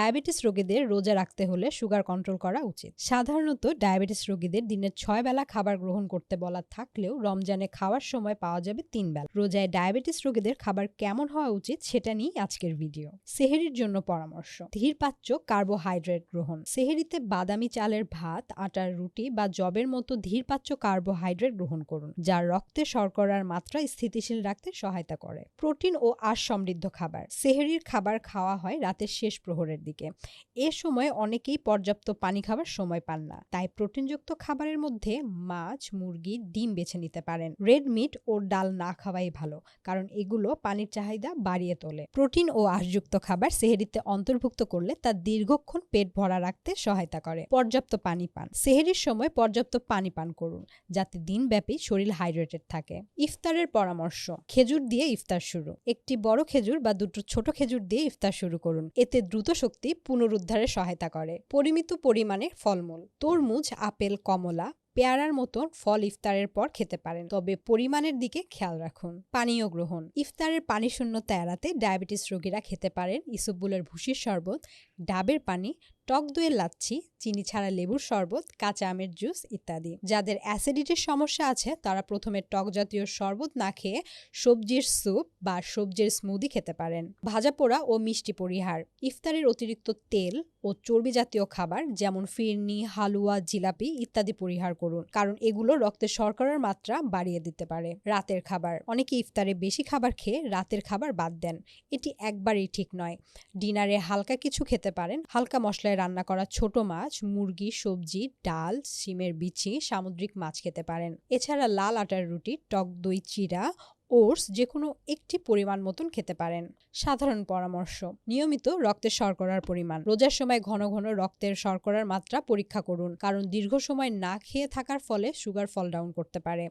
Diabetes রোগীদের রোজা রাখতে হলে সুগার কন্ট্রোল করা উচিত। সাধারণত ডায়াবেটিস রোগীদের দিনের ছয় বেলা খাবার গ্রহণ করতে বলা থাকলেও রমজানে খাওয়ার সময় পাওয়া যাবে তিন বেলা। রোজায় ডায়াবেটিস রোগীদের খাবার কেমন হওয়া উচিত সেটা নিয়ে আজকের ভিডিও। সেহেরির জন্য পরামর্শ। ধীরপাচ্য কার্বোহাইড্রেট গ্রহণ। সেহেরিতে বাদামি চালের ভাত, আটার রুটি বা জবের মতো ধীরপাচ্য কার্বোহাইড্রেট গ্রহণ করুন, যা রক্তে শর্করার মাত্রা স্থিতিশীল রাখতে সহায়তা করে। প্রোটিন ও আঁশ সমৃদ্ধ খাবার। সেহেরির খাবার খাওয়া হয় রাতের শেষ প্রহরের দিকে। এ সময় অনেকেই পর্যাপ্ত পানি খাবার সময় পান না। তাই প্রোটিনযুক্ত খাবারের মধ্যে মাছ, মুরগি, ডিম বেছে নিতে পারেন। রেড মিট ও ডাল না খাওয়াই ভালো, কারণ এগুলো পানির চাহিদা বাড়িয়ে তোলে। প্রোটিন ও আঁশযুক্ত খাবার সেহেরিতে অন্তর্ভুক্ত করলে তা দীর্ঘক্ষণ পেট ভরা রাখতে সহায়তা করে। পর্যাপ্ত পানি পান। সেহেরির সময় পর্যাপ্ত পানি পান করুন, যাতে দিনব্যাপী শরীর হাইড্রেটেড থাকে। ইফতারের পরামর্শ, খেজুর দিয়ে ইফতার শুরু। একটি বড় খেজুর বা দুটো ছোট খেজুর দিয়ে ইফতার শুরু করুন। এতে দ্রুত শক্তি পুনরুদ্ধারে সহায়তা করে। পরিমিত পরিমাণে ফলমূল। তরমুজ, আপেল, কমলা পেয়ারার মতন ফল ইফতারের পর খেতে পারেন। তবে পরিমাণের দিকে খেয়াল রাখুন। পানীয় গ্রহণ। ইফতারের পানি শূন্যতা এড়াতে ডায়াবেটিস রোগীরা খেতে পারেন। ইসবগুলের ভুসির শরবত, ডাবের পানি টক দইয়ের লাচ্ছি, চিনি ছাড়া লেবুর শরবত, কাঁচা আমের জুস ইত্যাদি। যাদের অ্যাসিডিটির সমস্যা আছে, তারা প্রথমে টক জাতীয় শরবত না খেয়ে সবজির স্যুপ বা সবজির স্মুদি খেতে পারেন। ভাজা পোড়া ও মিষ্টি পরিহার। ইফতারের অতিরিক্ত তেল ও চর্বি জাতীয় খাবার, যেমন ফিরনি, হালুয়া, জিলাপি ইত্যাদি পরিহার করুন, কারণ এগুলো রক্তে শর্করার মাত্রা বাড়িয়ে দিতে পারে। রাতের খাবার। অনেকে ইফতারে বেশি খাবার খেয়ে রাতের খাবার বাদ দেন। এটি একবারেই ঠিক নয়। ডিনারে হালকা কিছু খেতে পারেন। হালকা মশলায় রান্না করা ছোট মাছ, মুরগি, সবজি, ডাল, শিমের বিচি, সামুদ্রিক মাছ খেতে পারেন। এছাড়া লাল আটার রুটি, টক দই চিরা ওটস যে কোনো একটি পরিমাণ মতন খেতে পারেন। সাধারণ পরামর্শ, নিয়মিত রক্তের শর্করার পরিমাণ। রোজার সময় ঘন ঘন রক্তের শর্করার মাত্রা পরীক্ষা করুন, কারণ দীর্ঘ সময় না খেয়ে থাকার ফলে সুগার ফল ডাউন করতে পারে।